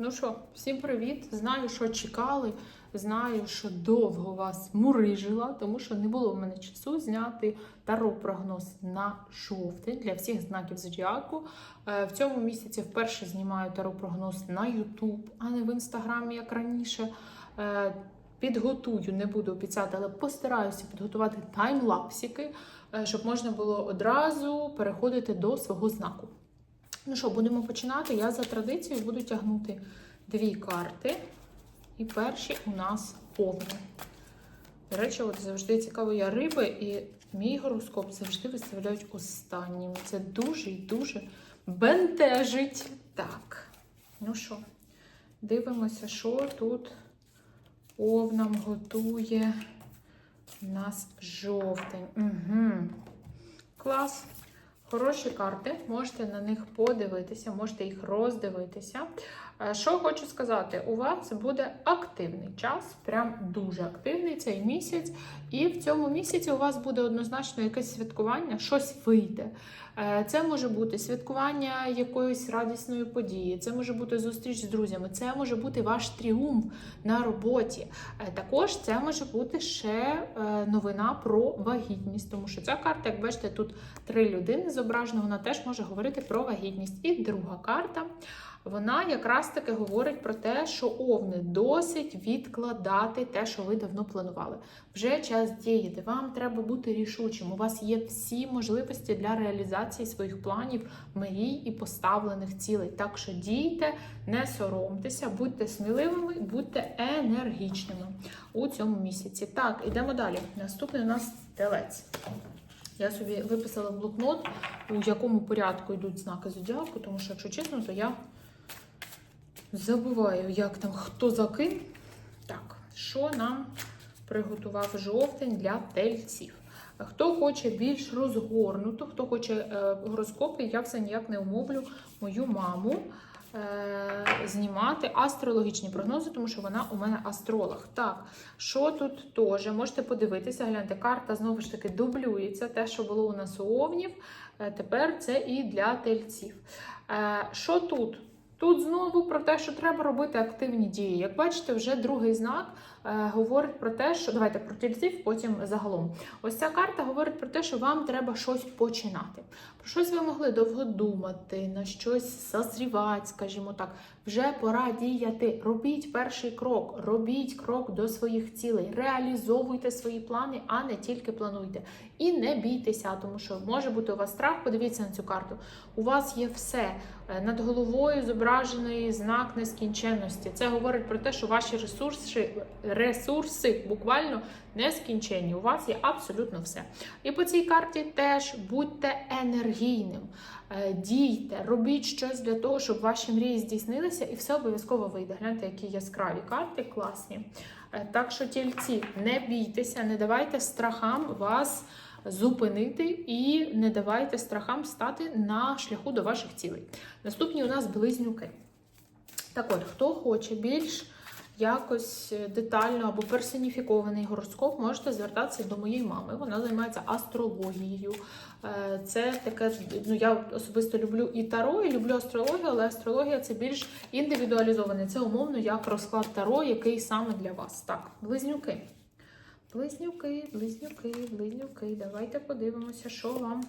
Ну що, всім привіт! Знаю, що чекали. Знаю, що довго вас мурижила, тому що не було в мене часу зняти таро прогноз на жовтень для всіх знаків зодіаку. Е, В цьому місяці вперше знімаю таро прогноз на YouTube, а не в інстаграмі, як раніше. Е, Підготую, не буду обіцяти, але постараюся підготувати таймлапсики, е, щоб можна було одразу переходити до свого знаку. Ну що, будемо починати. Я за традицією буду тягнути дві карти. І перші у нас овни. До речі, от завжди цікаво, я риби, і мій гороскоп завжди виставляють останнім. Це дуже і дуже бентежить. Так, ну що, дивимося, що тут овнам готує у нас жовтень. Угу. Клас. Хороші карти, можете на них подивитися, можете їх роздивитися. Е, Що хочу сказати, у вас буде активний час, прям дуже активний цей місяць. І в цьому місяці у вас буде однозначно якесь святкування, щось вийде. Е, Це може бути святкування якоїсь радісної події, це може бути зустріч з друзями, це може бути ваш тріумф на роботі. Е, Також це може бути ще новина про вагітність, тому що ця карта, як бачите, тут три людини зображено, вона теж може говорити про вагітність. І друга карта. Вона якраз таки говорить про те, що овни досить відкладати те, що ви давно планували. Вже час діяти. Вам треба бути рішучим. У вас є всі можливості для реалізації своїх планів, мрій і поставлених цілей. Так що дійте, не соромтеся, будьте сміливими, будьте енергічними у цьому місяці. Так, ідемо далі. Наступний у нас телець. Я собі виписала блокнот, у якому порядку йдуть знаки зодіаку, тому що, якщо чесно, то я забуваю, як там хто за. Так, що нам приготував жовтень для тельців? Хто хоче більш розгорнуто, хто хоче е, гороскопи, я все ніяк не умовлю мою маму е, знімати астрологічні прогнози, тому що вона у мене астролог. Так, що тут теж? Можете подивитися, гляньте, карта знову ж таки дублюється. Те, що було у нас у овнів, е, тепер це і для тельців. Е, що тут? Тут знову про те, що треба робити активні дії. Як бачите, вже другий знак е, говорить про те, що давайте про тільців, потім загалом. Ось ця карта говорить про те, що вам треба щось починати. Про щось ви могли довго думати, на щось зазрівати, скажімо так. Вже пора діяти. Робіть перший крок, робіть крок до своїх цілей, реалізовуйте свої плани, а не тільки плануйте. І не бійтеся, тому що може бути у вас страх. Подивіться на цю карту. У вас є все Е, над головою зображений знак нескінченності. Це говорить про те, що ваші ресурси, ресурси буквально нескінченні. У вас є абсолютно все. І по цій карті теж будьте енергійним, Е, дійте, робіть щось для того, щоб ваші мрії здійснилися, і все обов'язково вийде. Гляньте, які яскраві карти, класні. Е, Так що, тільці, не бійтеся, не давайте страхам вас зупинити і не давайте страхам стати на шляху до ваших цілей. Наступні у нас близнюки. Так от, хто хоче більш якось детально або персоніфікований гороскоп, можете звертатися до моєї мами. Вона займається астрологією. Е, Це таке, ну я особисто люблю і таро, і люблю астрологію, але астрологія це більш індивідуалізоване. Це умовно як розклад таро, який саме для вас. Так, близнюки. Близнюки, близнюки, близнюки. Давайте подивимося, що вам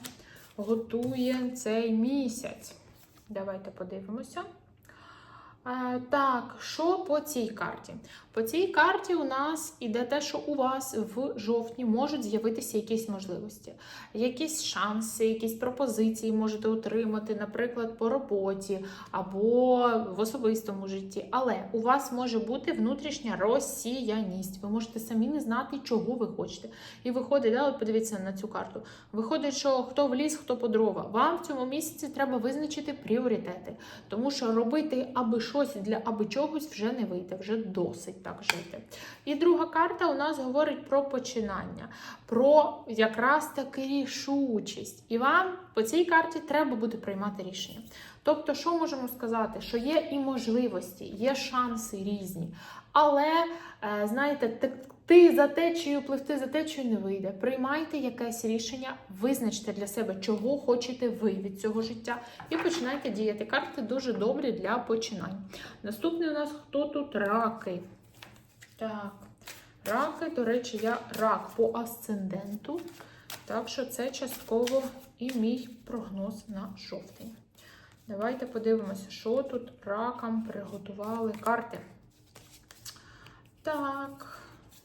готує цей місяць. Давайте подивимося. Е, так, що по цій карті? По цій карті у нас іде те, що у вас в жовтні можуть з'явитися якісь можливості, якісь шанси, якісь пропозиції можете отримати, наприклад, по роботі або в особистому житті. Але у вас може бути внутрішня розсіяність. Ви можете самі не знати, чого ви хочете. І виходить, да, от подивіться на цю карту. Виходить, що хто в ліс, хто по дрова. Вам в цьому місяці треба визначити пріоритети, тому що робити аби щось для аби чогось вже не вийде, вже досить так жити. І друга карта у нас говорить про починання, про якраз таки рішучість. І вам по цій карті треба буде приймати рішення. Тобто, що можемо сказати? Що є і можливості, є шанси різні. Але, е, знаєте, йти за течією, пливти за течією не вийде. Приймайте якесь рішення, визначте для себе, чого хочете ви від цього життя, і починайте діяти. Карти дуже добрі для починань. Наступний у нас хто тут раки? Так, раки, до речі, я рак по асценденту. Так що це частково і мій прогноз на жовтень. Давайте подивимося, що тут ракам приготували карти. Так,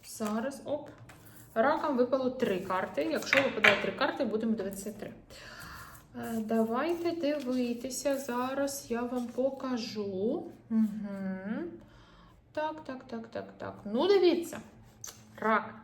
зараз оп. Ракам випало три карти. Якщо випадає три карти, будемо дивитися три. Е, Давайте дивитися. Зараз я вам покажу. Угу. Так, так, так, так, так. Ну, дивіться. Рак.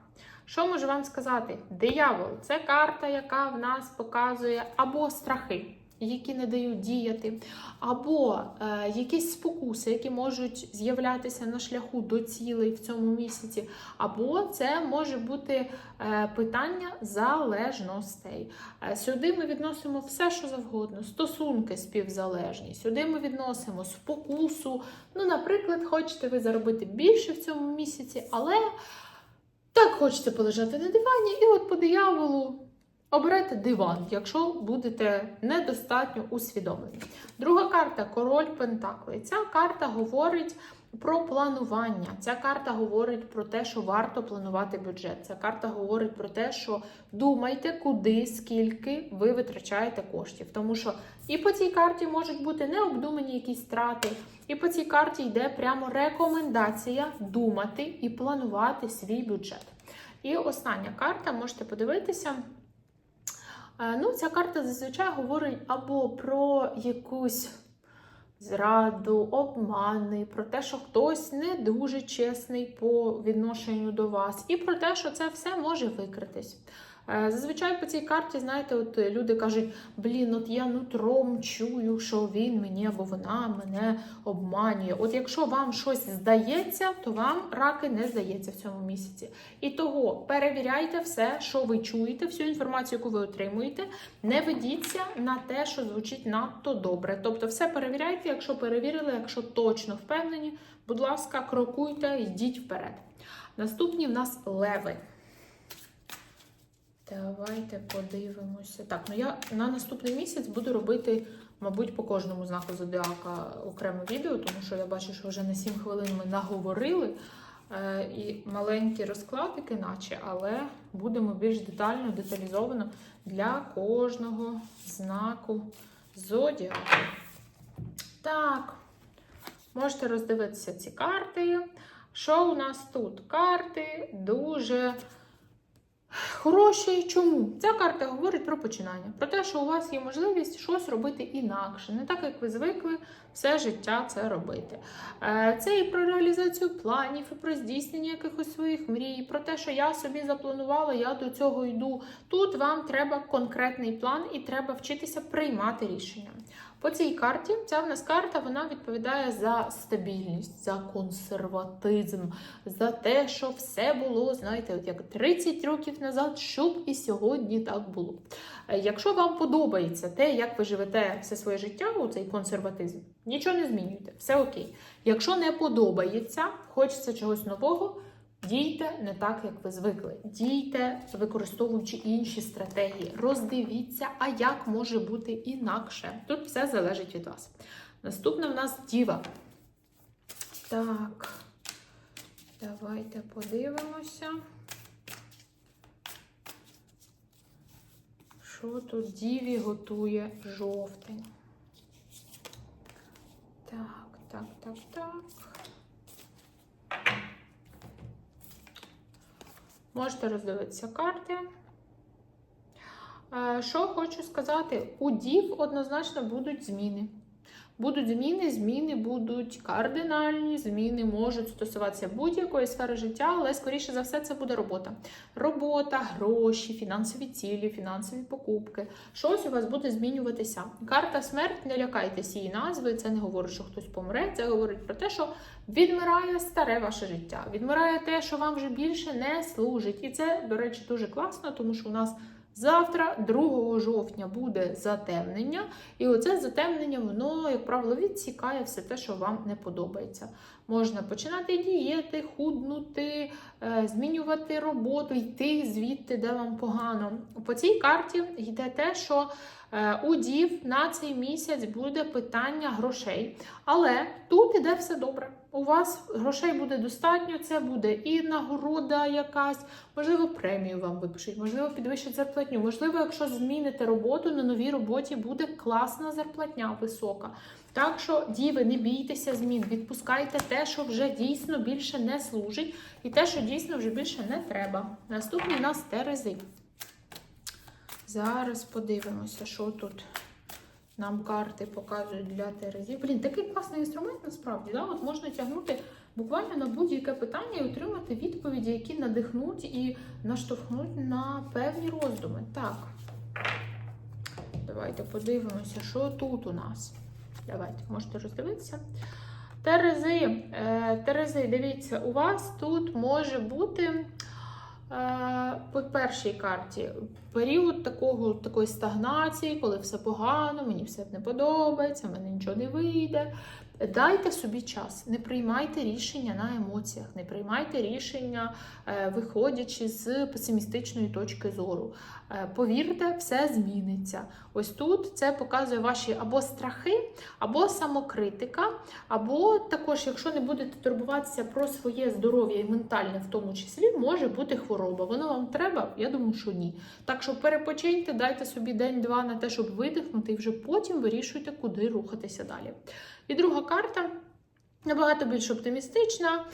Що можу вам сказати? Диявол це карта, яка в нас показує або страхи, які не дають діяти, або е, якісь спокуси, які можуть з'являтися на шляху до цілей в цьому місяці, або це може бути е, питання залежностей. Е, сюди ми відносимо все, що завгодно, стосунки співзалежні. Сюди ми відносимо спокусу. Ну, наприклад, хочете ви заробити більше в цьому місяці, але. Так хочеться полежати на дивані, і от по дияволу оберете диван, якщо будете недостатньо усвідомлені. Друга карта король Пентакли. Ця карта говорить про планування. Ця карта говорить про те, що варто планувати бюджет. Ця карта говорить про те, що думайте, куди, скільки ви витрачаєте коштів. Тому що і по цій карті можуть бути необдумані якісь страти, і по цій карті йде прямо рекомендація думати і планувати свій бюджет. І остання карта, можете подивитися. Е, Ну, ця карта зазвичай говорить або про якусь зраду, обмани, про те, що хтось не дуже чесний по відношенню до вас, і про те, що це все може викритись. Е, Зазвичай по цій карті, знаєте, от люди кажуть: блін, от я нутром чую, що він мені або вона мене обманює. От якщо вам щось здається, то вам раки не здається в цьому місяці. І того перевіряйте все, що ви чуєте, всю інформацію, яку ви отримуєте. Не ведіться на те, що звучить надто добре. Тобто, все перевіряйте, якщо перевірили, якщо точно впевнені, будь ласка, крокуйте, йдіть вперед. Наступні в нас леви. Давайте подивимося. Так, ну я на наступний місяць буду робити, мабуть, по кожному знаку зодіака окреме відео, тому що я бачу, що вже на 7 хвилин ми наговорили. Е, і маленькі розкладики, наче, але будемо більш детально, деталізовано для кожного знаку зодіаку. Так, можете роздивитися ці карти. Що у нас тут? Карти дуже. Хороші чому? Ця карта говорить про починання, про те, що у вас є можливість щось робити інакше, не так, як ви звикли все життя це робити. Е, Це і про реалізацію планів, і про здійснення якихось своїх мрій, про те, що я собі запланувала, я до цього йду. Тут вам треба конкретний план і треба вчитися приймати рішення. По цій карті, ця в нас карта вона відповідає за стабільність, за консерватизм, за те, що все було, знаєте, от як 30 років назад, щоб і сьогодні так було. Е, Якщо вам подобається те, як ви живете все своє життя, у цей консерватизм, нічого не змінюйте, все окей. Якщо не подобається, хочеться чогось нового. Дійте не так, як ви звикли. Дійте, використовуючи інші стратегії. Роздивіться, а як може бути інакше. Тут все залежить від вас. Наступна в нас діва. Так, давайте подивимося. Що тут діві готує жовтень? Так, так, так, так. Можете роздивитися карти. Е, Що хочу сказати, у дів однозначно будуть зміни. Будуть зміни, зміни будуть кардинальні, зміни можуть стосуватися будь-якої сфери життя, але, скоріше за все, це буде робота. Робота, гроші, фінансові цілі, фінансові покупки. Щось у вас буде змінюватися. Карта смерть, не лякайтеся її назви. Це не говорить, що хтось помре. Це говорить про те, що відмирає старе ваше життя. Відмирає те, що вам вже більше не служить. І це, до речі, дуже класно, тому що у нас Завтра, 2 жовтня, буде затемнення, і оце затемнення, воно, як правило, відсікає все те, що вам не подобається. Можна починати дієти, худнути, е, змінювати роботу, йти звідти, де вам погано. По цій карті йде те, що у дів на цей місяць буде питання грошей. Але тут іде все добре. У вас грошей буде достатньо, це буде і нагорода якась, можливо, премію вам випишуть, можливо, підвищать зарплатню. Можливо, якщо зміните роботу, на новій роботі буде класна зарплатня висока. Так що, діви, не бійтеся змін, відпускайте те, що вже дійсно більше не служить, і те, що дійсно вже більше не треба. Наступний у нас терези. Зараз подивимося, що тут нам карти показують для терезів. Блін, такий класний інструмент насправді. Да? От можна тягнути буквально на будь-яке питання і отримати відповіді, які надихнуть і наштовхнуть на певні роздуми. Так. Давайте подивимося, що тут у нас. Давайте, можете роздивитися. Терези, е, Терези, дивіться, у вас тут може бути по першій карті період такого, такої стагнації, коли все погано, мені все не подобається, мене нічого не вийде. Дайте собі час, не приймайте рішення на емоціях, не приймайте рішення, е, виходячи з песимістичної точки зору. Е, Повірте, все зміниться. Ось тут це показує ваші або страхи, або самокритика, або також, якщо не будете турбуватися про своє здоров'я і ментальне, в тому числі, може бути хвороба. Воно вам треба? Я думаю, що ні. Так що перепочиньте, дайте собі день-два на те, щоб видихнути, і вже потім вирішуйте, куди рухатися далі. І друга карта набагато більш оптимістична,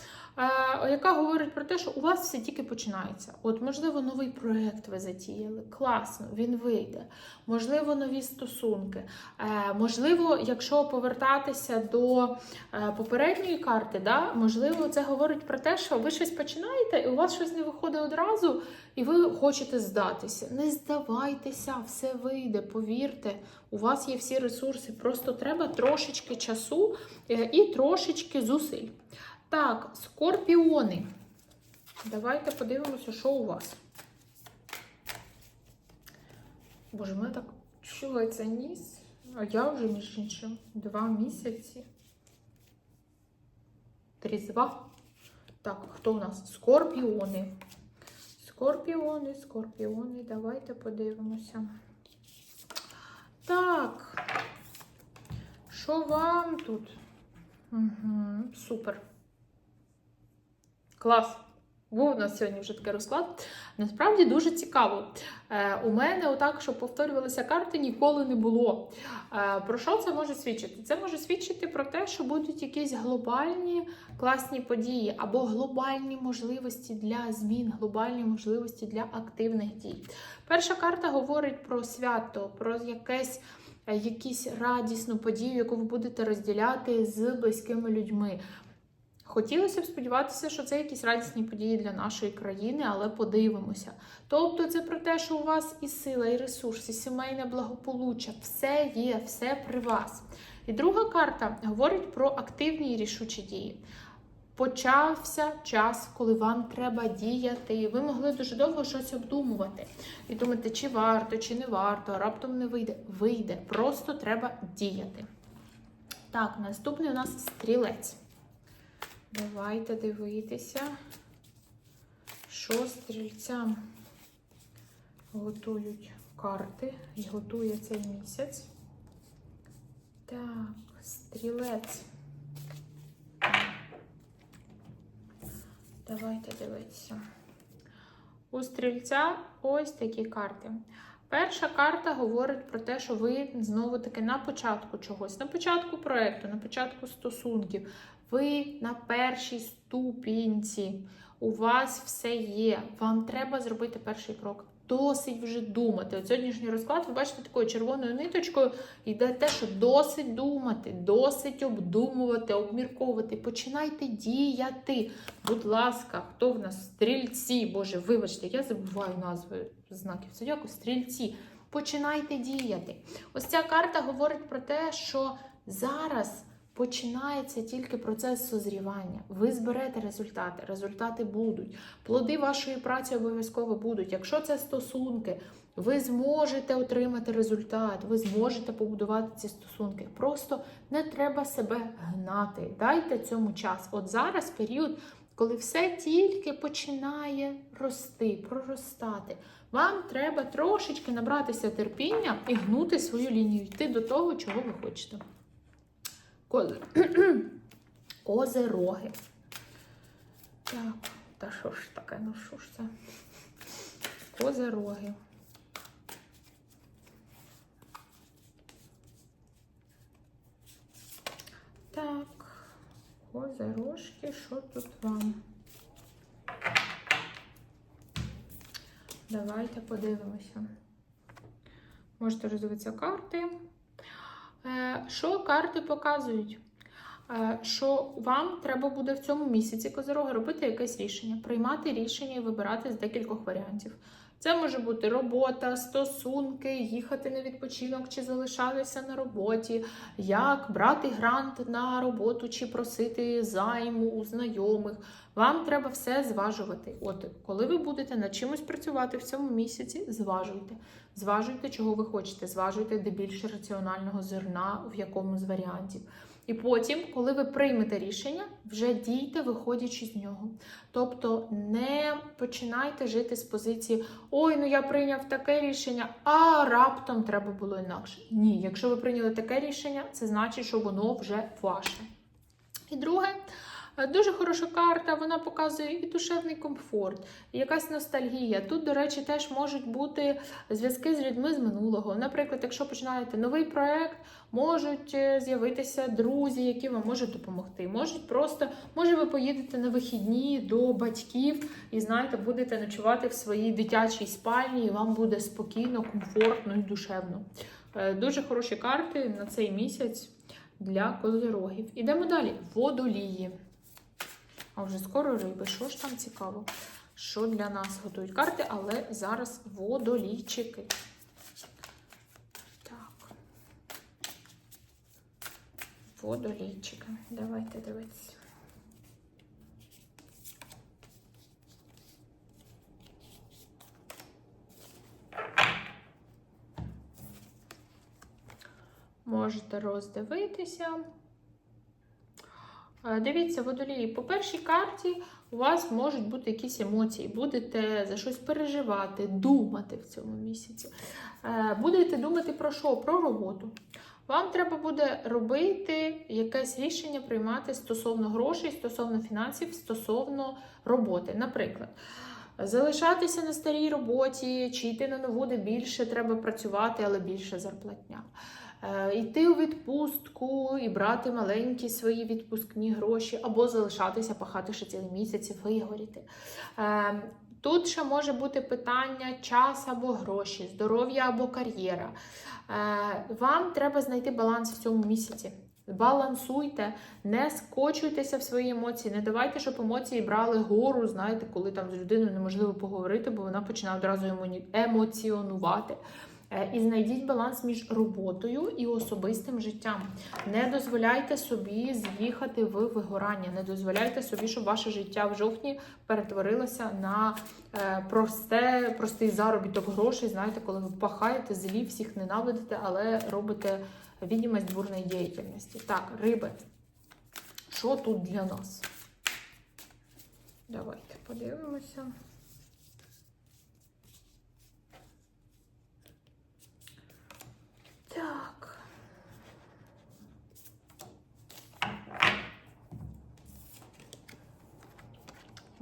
яка говорить про те, що у вас все тільки починається. От, можливо, новий проєкт ви затіяли. Класно, він вийде. Можливо, нові стосунки. Е, Можливо, якщо повертатися до е, попередньої карти, да, можливо, це говорить про те, що ви щось починаєте, і у вас щось не виходить одразу, і ви хочете здатися. Не здавайтеся, все вийде, повірте, у вас є всі ресурси. Просто треба трошечки часу е, і трошечки зусиль. Так, скорпіони. Давайте подивимося, що у вас. Боже, мене так чується ніс. А я вже, між іншим, два місяці. Трізва. Так, хто у нас? Скорпіони. Скорпіони, скорпіони. Давайте подивимося. Так. Що вам тут? Угу, супер. Клас. Був у нас сьогодні вже такий розклад. Насправді дуже цікаво. Е, у мене, отак, щоб повторювалися карти, ніколи не було. Е, про що це може свідчити? Це може свідчити про те, що будуть якісь глобальні класні події або глобальні можливості для змін, глобальні можливості для активних дій. Перша карта говорить про свято, про якесь. е, Якісь радісну подію, яку ви будете розділяти з близькими людьми. Хотілося б сподіватися, що це якісь радісні події для нашої країни, але подивимося. Тобто, це про те, що у вас і сила, і ресурс, і сімейне благополуччя, все є, все при вас. І друга карта говорить про активні і рішучі дії. Почався час, коли вам треба діяти. Ви могли дуже довго щось обдумувати і думати, чи варто, чи не варто, а раптом не вийде. Вийде, просто треба діяти. Так, наступний у нас стрілець. Давайте дивитися, що стрільцям готують карти і готує цей місяць. Так, стрілець. Давайте дивитися. У стрільця ось такі карти. Перша карта говорить про те, що ви знову-таки на початку чогось, на початку проєкту, на початку стосунків. Ви на першій ступінці. У вас все є. Вам треба зробити перший крок. Досить вже думати. От сьогоднішній розклад, ви бачите, такою червоною ниточкою йде те, що досить думати, досить обдумувати, обмірковувати. Починайте діяти. Будь ласка, хто в нас стрільці? Боже, вибачте, я забуваю назви знаків. Якось стрільці. Починайте діяти. Ось ця карта говорить про те, що зараз. Починається тільки процес созрівання. Ви зберете результати, результати будуть. Плоди вашої праці обов'язково будуть. Якщо це стосунки, Ви зможете отримати результат, ви зможете побудувати ці стосунки. Просто не треба себе гнати. Дайте цьому час. От зараз період, коли все тільки починає рости, проростати. Вам треба трошечки набратися терпіння і гнути свою лінію, йти до того, чого ви хочете. Кози. Козероги. Так, та що ж таке? Ну що ж це? Козероги. Так, козерожки, що тут вам? Давайте подивимося. Можете роздивитися карти. Е, Що карти показують? Е, Що вам треба буде в цьому місяці козирога робити якесь рішення, приймати рішення і вибирати з декількох варіантів. Це може бути робота, стосунки, їхати на відпочинок чи залишатися на роботі, як брати грант на роботу чи просити займу у знайомих. Вам треба все зважувати. От коли ви будете над чимось працювати в цьому місяці, зважуйте. Зважуйте, чого ви хочете, зважуйте, де більше раціонального зерна в якому з варіантів. І потім, коли ви приймете рішення, вже дійте, виходячи з нього. Тобто не починайте жити з позиції Ой, ну я прийняв таке рішення, а раптом треба було інакше. Ні, якщо ви прийняли таке рішення, це значить, що воно вже ваше. І друге, дуже хороша карта, вона показує і душевний комфорт, і якась ностальгія. Тут, до речі, теж можуть бути зв'язки з людьми з минулого. Наприклад, якщо починаєте новий проект, можуть е, з'явитися друзі, які вам можуть допомогти. Можуть просто, може, ви поїдете на вихідні до батьків і знаєте, будете ночувати в своїй дитячій спальні, і вам буде спокійно, комфортно і душевно. Е, Дуже хороші карти на цей місяць для козирогів. Ідемо далі. Водолії. А вже скоро риби. Що ж там цікаво? Що для нас готують карти, але зараз водолійчики. Так. Водолійчики. Давайте дивитися. Можете роздивитися. Е, Дивіться, водолії, по першій карті у вас можуть бути якісь емоції, будете за щось переживати, думати в цьому місяці. Е, Будете думати про що? Про роботу. Вам треба буде робити якесь рішення приймати стосовно грошей, стосовно фінансів, стосовно роботи. Наприклад, залишатися на старій роботі, чи йти на нову, де більше треба працювати, але більше зарплатня. Е, Йти у відпустку і брати маленькі свої відпускні гроші, або залишатися пахати ще цілий місяць і вигоріти. Е, Тут ще може бути питання час або гроші, здоров'я або кар'єра. Е, Вам треба знайти баланс в цьому місяці. Балансуйте, не скочуйтеся в свої емоції, не давайте, щоб емоції брали гору, знаєте, коли там з людиною неможливо поговорити, бо вона починає одразу емоціонувати. Е, І знайдіть баланс між роботою і особистим життям. Не дозволяйте собі з'їхати в вигорання. Не дозволяйте собі, щоб ваше життя в жовтні перетворилося на е, просте, простий заробіток грошей. Знаєте, коли ви пахаєте злі, всіх ненавидите, але робите відомість бурної діяльності. Так, риби. Що тут для нас? Давайте подивимося.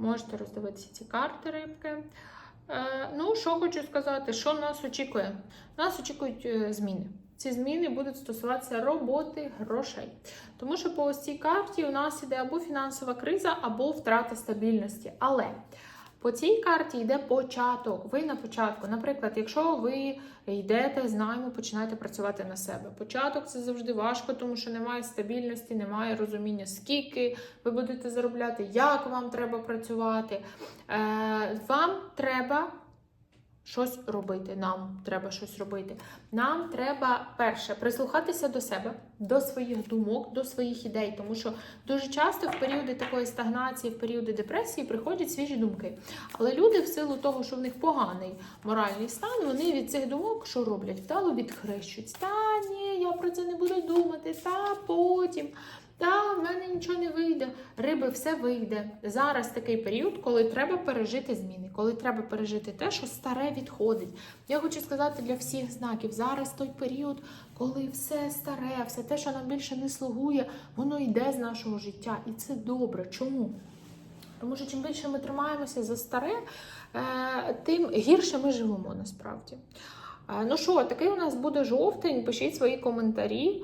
Можете роздивитися ці карти рибки. Е, ну, що хочу сказати, що нас очікує? Нас очікують е, зміни. Ці зміни будуть стосуватися роботи, грошей. Тому що по ось цій карті у нас іде або фінансова криза, або втрата стабільності. Але по цій карті йде початок. Ви на початку. Наприклад, якщо ви йдете з найму, починаєте працювати на себе. Початок це завжди важко, тому що немає стабільності, немає розуміння, скільки ви будете заробляти, як вам треба працювати. Е, Вам треба щось робити. Нам треба щось робити. Нам треба перше прислухатися до себе, до своїх думок, до своїх ідей, тому що дуже часто в періоди такої стагнації, в періоди депресії приходять свіжі думки. Але люди, в силу того, що в них поганий моральний стан, вони від цих думок що роблять? Вдало відхрещують. Та ні, я про це не буду думати, та потім. Та в мене нічого не вийде. Риби все вийде. Зараз такий період, коли треба пережити зміни, коли треба пережити те, що старе відходить. Я хочу сказати для всіх знаків, зараз той період, коли все старе, все те, що нам більше не слугує, воно йде з нашого життя. І це добре. Чому? Тому що чим більше ми тримаємося за старе, е, тим гірше ми живемо насправді. Е, Ну що, такий у нас буде жовтень. Пишіть свої коментарі